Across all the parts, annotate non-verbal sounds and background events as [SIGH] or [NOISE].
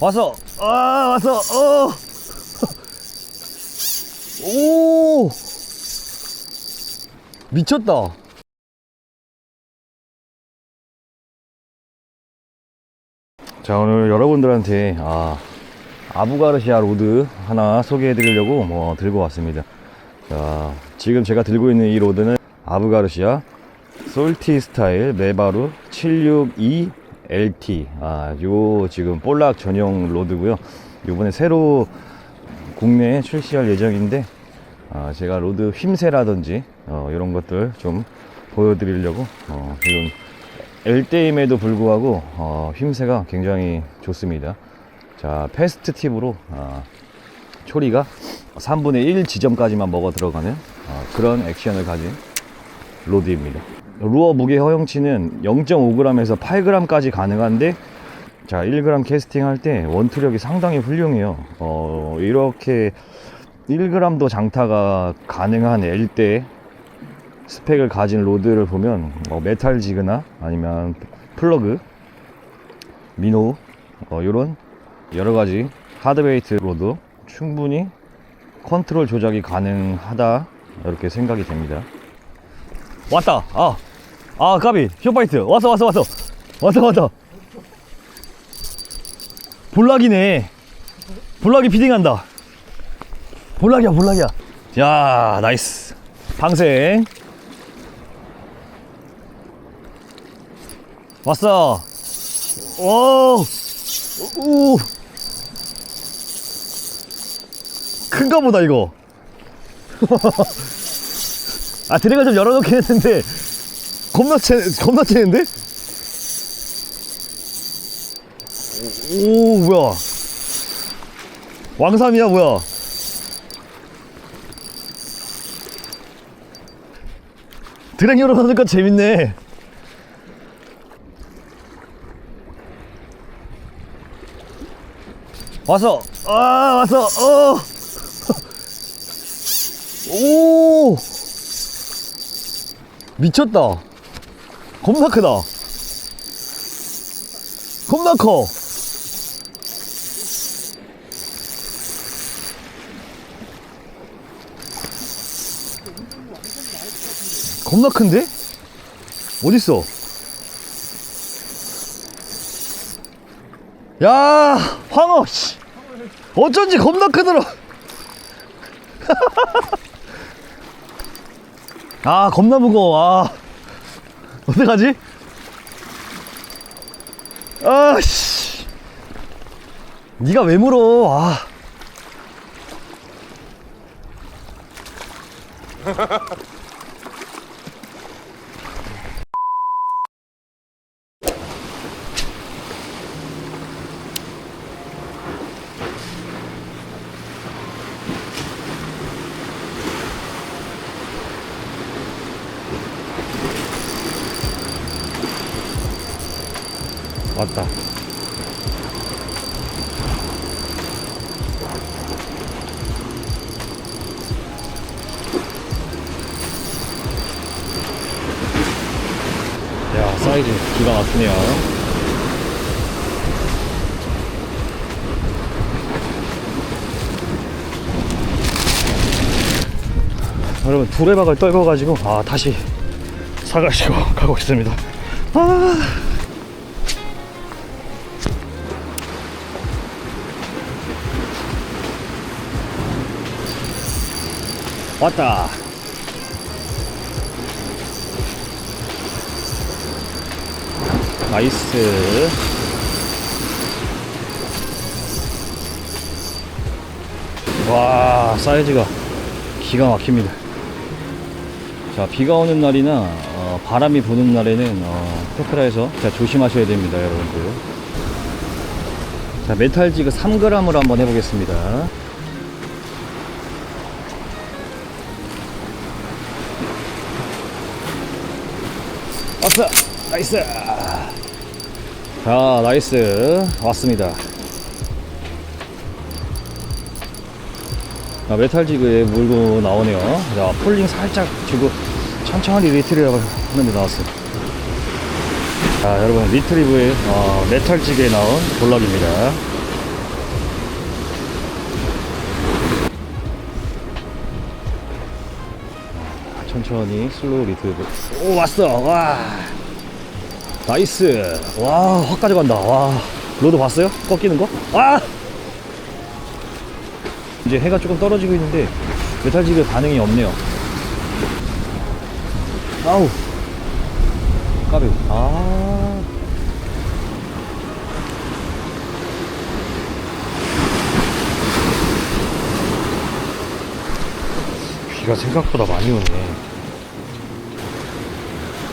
왔어. 아, 왔어. 어. [LAUGHS] 오. 미쳤다. 자, 오늘 여러분들한테 아, 아부가르시아 로드 하나 소개해 드리려고 뭐 들고 왔습니다. 자, 지금 제가 들고 있는 이 로드는 아부가르시아 솔티 스타일 메바루 762 LT. 아, 요 지금 볼락 전용 로드고요. 요번에 새로 국내에 출시할 예정인데 아, 제가 로드 휨새라든지 어, 이런 것들 좀 보여드리려고 어, 이런 L대임에도 불구하고 어, 휨새가 굉장히 좋습니다. 자 패스트 팁으로 아, 초리가 3분의 1 지점까지만 먹어 들어가는 어, 그런 액션을 가진 로드입니다. 루어 무게 허용치는 0.5g에서 8g까지 가능한데 자 1g 캐스팅 할 때 원투력이 상당히 훌륭해요. 어, 이렇게 1g도 장타가 가능한 L대 스펙을 가진 로드를 보면 어, 메탈 지그나 아니면 플러그, 미노 어, 이런 여러 가지 하드웨이트 로드 충분히 컨트롤 조작이 가능하다 이렇게 생각이 됩니다. 왔다. 아, 아 까비 쇼파이트 왔어 왔어 왔어 왔어 왔어. 볼락이네. 볼락이 피딩한다. 볼락이야 볼락이야. 야 나이스. 방생. 왔어. 오. 오. 큰가 보다 이거. [LAUGHS] 아 드랙을 좀 열어놓긴 했는데 겁나 치 겁나 치는데? 오, 오 뭐야? 왕삼이야 뭐야? 드랙 열어놓으니까 재밌네. 왔어. 아 왔어. 어. [LAUGHS] 오. 미쳤다. 겁나 크다. 겁나 커. 겁나 큰데? 어딨어? 야, 황어, 씨. 어쩐지 겁나 크더라. [LAUGHS] 아, 겁나 무거워. 아. 어떡하지? 아, 씨. 니가 왜 물어? 아. [LAUGHS] 왔다. 야, 사이즈 기가 막히네요. 여러분, 두레박을 떨궈가지고, 아, 다시 사가시고 [LAUGHS] 가고 있습니다. 아. 왔다. 나이스. 와, 사이즈가 기가 막힙니다. 자, 비가 오는 날이나 어, 바람이 부는 날에는 어, 테크라에서 자, 조심하셔야 됩니다, 여러분들. 자, 메탈 지그 3g으로 한번 해보겠습니다. 나이스. 자 나이스. 왔습니다. 자, 메탈 지그에 물고 나오네요. 자 폴링 살짝 주고 천천히 리트리브 하는데 나왔어요. 자 여러분 리트리브의 어, 메탈 지그에 나온 볼락입니다. 천천히 슬로우 리트리브. 오 왔어. 와. 나이스. 와, 확 가져간다. 와. 로드 봤어요? 꺾이는 거? 아! 이제 해가 조금 떨어지고 있는데 메탈지그 반응이 없네요. 아우. 까비. 아. 비가 생각보다 많이 오네.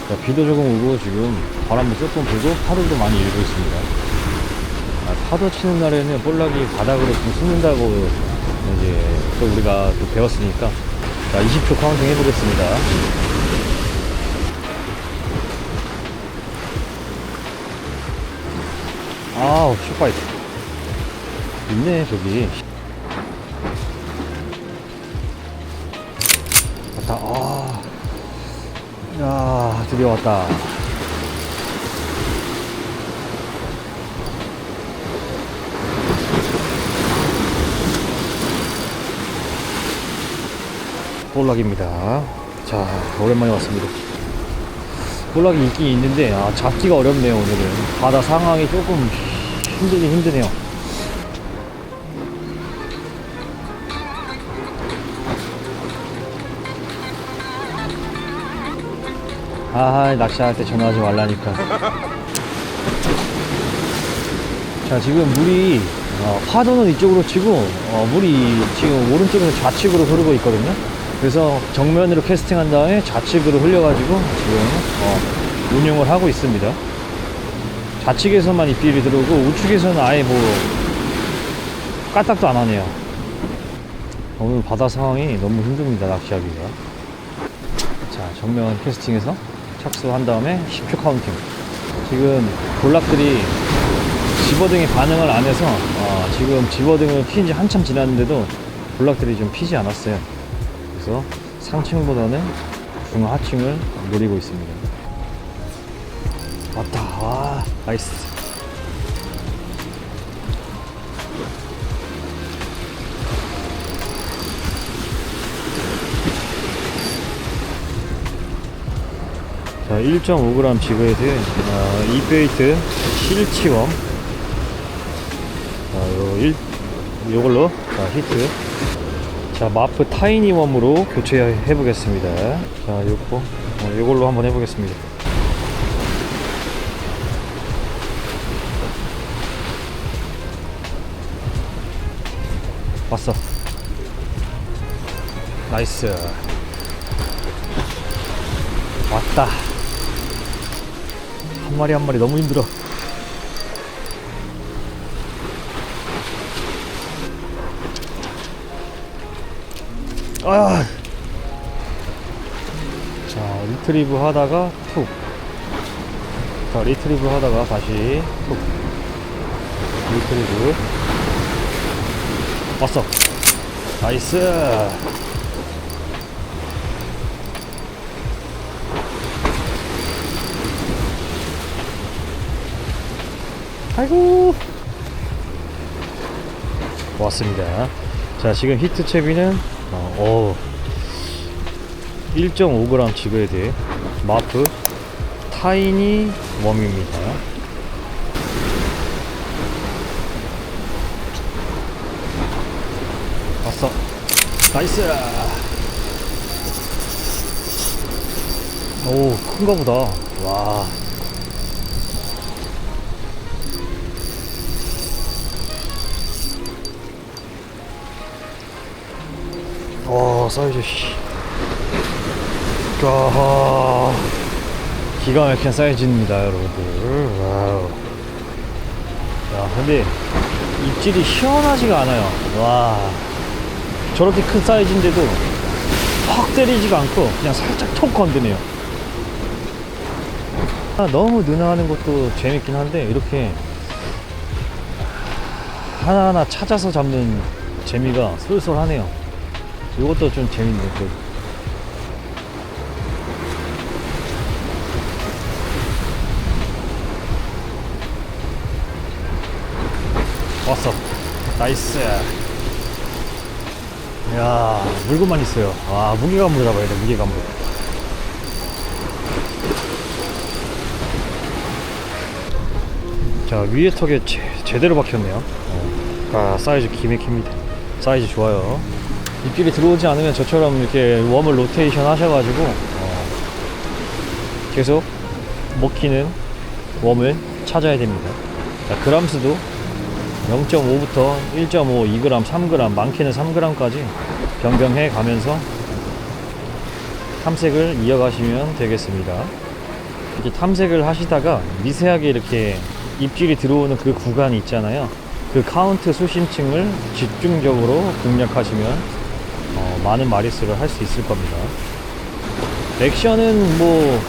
자, 비도 조금 오고 지금 바람도 조금 불고 파도도 많이 일고 있습니다. 아, 파도 치는 날에는 볼락이 바닥으로 좀 숨는다고 이제 또 우리가 또 배웠으니까 자 20초 카운팅 해보겠습니다. 아우 슈파이트 있네 저기 왔다 아. 야 드디어 왔다 볼락입니다. 자 오랜만에 왔습니다. 볼락이 있긴 있는데 아, 잡기가 어렵네요 오늘은. 바다 상황이 조금 힘들긴 힘드네요. 아 낚시할 때 전화하지 말라니까. 자 지금 물이 어, 파도는 이쪽으로 치고 어, 물이 지금 오른쪽에서 좌측으로 흐르고 있거든요 그래서 정면으로 캐스팅한 다음에 좌측으로 흘려가지고 지금 어, 운용을 하고 있습니다. 좌측에서만 입질이 들어오고 우측에서는 아예 뭐 까딱도 안 하네요. 오늘 바다 상황이 너무 힘듭니다 낚시하기가. 자 정면 캐스팅해서 착수한 다음에 10초 카운팅. 지금 볼락들이 집어등이 반응을 안 해서 어, 지금 집어등을 핀지 한참 지났는데도 볼락들이 좀 피지 않았어요 그래서 상층보다는 중하층을 노리고 있습니다. 왔다. 와 나이스. 자 1.5g 지그헤드 어, 이베이트 실치웜 자, 요, 일, 요걸로, 자, 히트. 자, 마프 타이니 웜으로 교체해 보겠습니다. 자, 요거, 어, 요걸로 한번 해보겠습니다. 왔어. 나이스. 왔다. 한 마리 한 마리 너무 힘들어. 아. 자, 리트리브 하다가 툭. 자, 리트리브 하다가 다시 툭. 리트리브. 왔어. 나이스. 아이고. 왔습니다. 자, 지금 히트 채비는 어, 1.5g 지그헤드 마프 타이니 웜입니다. 왔어. 나이스. 오, 큰가 보다. 와. 와 사이즈 씨. 와 기가 막힌 사이즈입니다 여러분들. 와우. 야 근데 입질이 시원하지가 않아요. 와. 저렇게 큰 사이즈인데도 확 때리지가 않고 그냥 살짝 톡 건드네요. 아, 너무 누나하는 것도 재밌긴 한데 이렇게 하나하나 찾아서 잡는 재미가 쏠쏠하네요 이것도 좀 재밌네 그 왔어. 나이스. 야 물고만 있어요. 아 무게감으로 잡아야 돼 무게감으로. 자 위에 턱에 제, 제대로 박혔네요. 어, 아 사이즈 기맥힙니다. 사이즈 좋아요. 입질이 들어오지 않으면 저처럼 이렇게 웜을 로테이션 하셔가지고 어, 계속 먹히는 웜을 찾아야 됩니다 자 그람수도 0.5부터 1.5, 2g, 3g, 많게는 3g까지 변경해 가면서 탐색을 이어가시면 되겠습니다. 이렇게 탐색을 하시다가 미세하게 이렇게 입질이 들어오는 그 구간이 있잖아요. 그 카운트 수심층을 집중적으로 공략하시면 어, 많은 마리수를 할 수 있을 겁니다. 액션은 뭐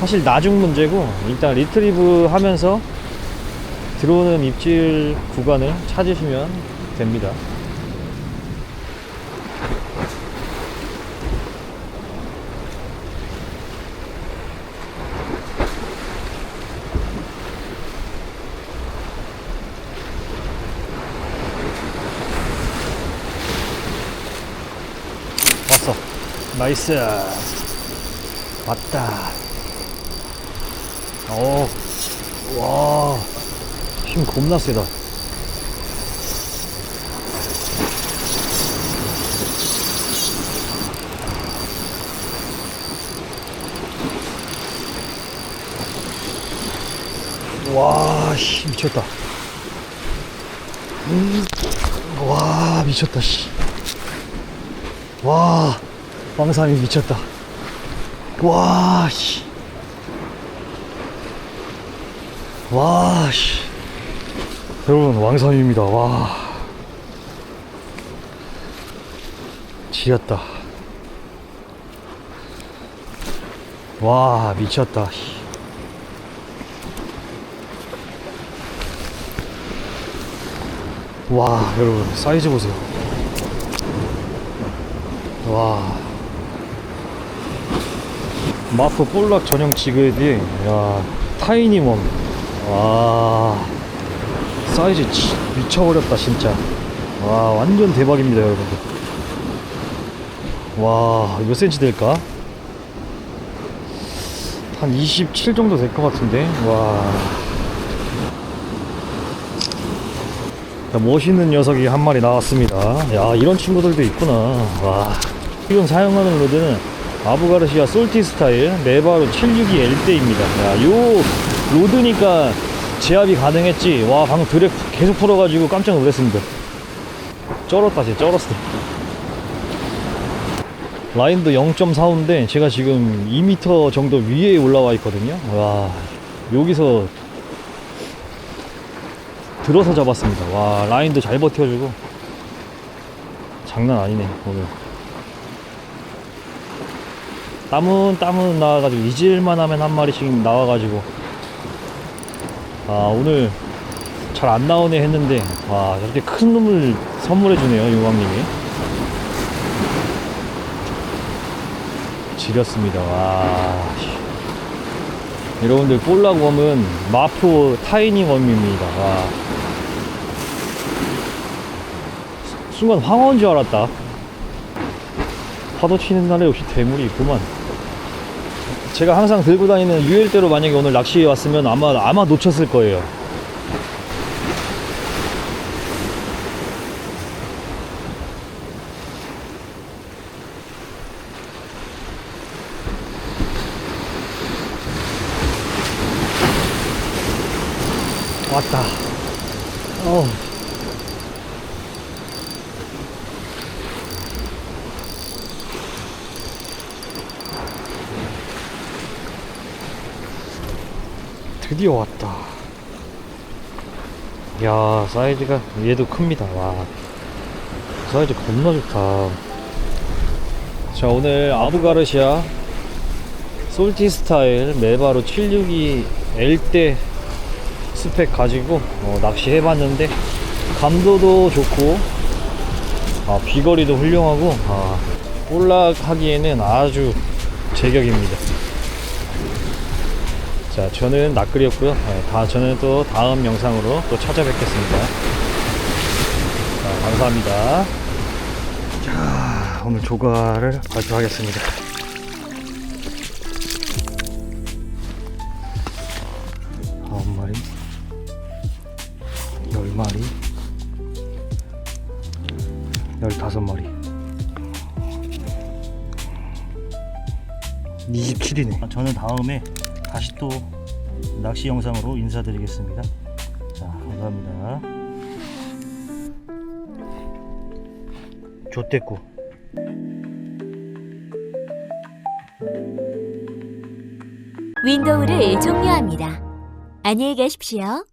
사실 나중 문제고 일단 리트리브 하면서 들어오는 입질 구간을 찾으시면 됩니다. 왔어. 나이스. 왔다. 오. 와. 힘 겁나 세다. 와, 씨, 미쳤다. 음, 와, 미쳤다, 씨. 와, 왕삼이 미쳤다. 와, 씨. 와, 씨. 여러분, 왕삼입니다. 와. 지렸다. 와, 미쳤다. 씨. 와, 여러분, 사이즈 보세요. 와. 마프 볼락 전용 지그에디, 야, 타이니멈. 와. 사이즈 지- 미쳐버렸다, 진짜. 와, 완전 대박입니다, 여러분들. 와, 몇 센치 될까? 한 27 정도 될 것 같은데? 와. 자, 멋있는 녀석이 한 마리 나왔습니다. 야, 이런 친구들도 있구나. 와. 지금 사용하는 로드는 아부가르시아 솔티 스타일 네바로 762 L대입니다. 야, 요 로드니까 제압이 가능했지. 와, 방금 드랙 계속 풀어가지고 깜짝 놀랐습니다. 쩔었다, 진짜 쩔었어. 라인도 0.45인데 제가 지금 2m 정도 위에 올라와 있거든요. 와, 여기서 들어서 잡았습니다. 와, 라인도 잘 버텨주고. 장난 아니네, 오늘. 땀은, 땀은 나와가지고, 잊을만 하면 한 마리씩 나와가지고. 아, 오늘 잘 안 나오네 했는데, 와, 저렇게 큰 놈을 선물해 주네요, 용왕님이. 지렸습니다, 와. 씨. 여러분들, 볼락웜은 마포 타이니 웜입니다. 와. 순간 황어인 줄 알았다. 파도 치는 날에 역시 대물이 있구만. 제가 항상 들고 다니는 유일대로 만약에 오늘 낚시에 왔으면 아마 아마 놓쳤을 거예요. 왔다. 어. 드디어 왔다. 야, 사이즈가 얘도 큽니다. 와. 사이즈 겁나 좋다. 자, 오늘 아부가르시아 솔티 스타일 메바로 762 L대 스펙 가지고 어, 낚시 해봤는데 감도도 좋고 아, 비거리도 훌륭하고 아, 볼락하기에는 아주 제격입니다. 자 저는 낯글이었고요. 네, 다 저는 또 다음 영상으로 또 찾아뵙겠습니다. 자, 감사합니다. 자 오늘 조과를 발표하겠습니다. 아홉 마리 10마리 15마리. 27이네. 아, 저는 다음에 다시 또 낚시 영상으로 인사드리겠습니다. 자, 감사합니다. 좋댔고. 윈도우를 종료합니다. 안녕히 가십시오.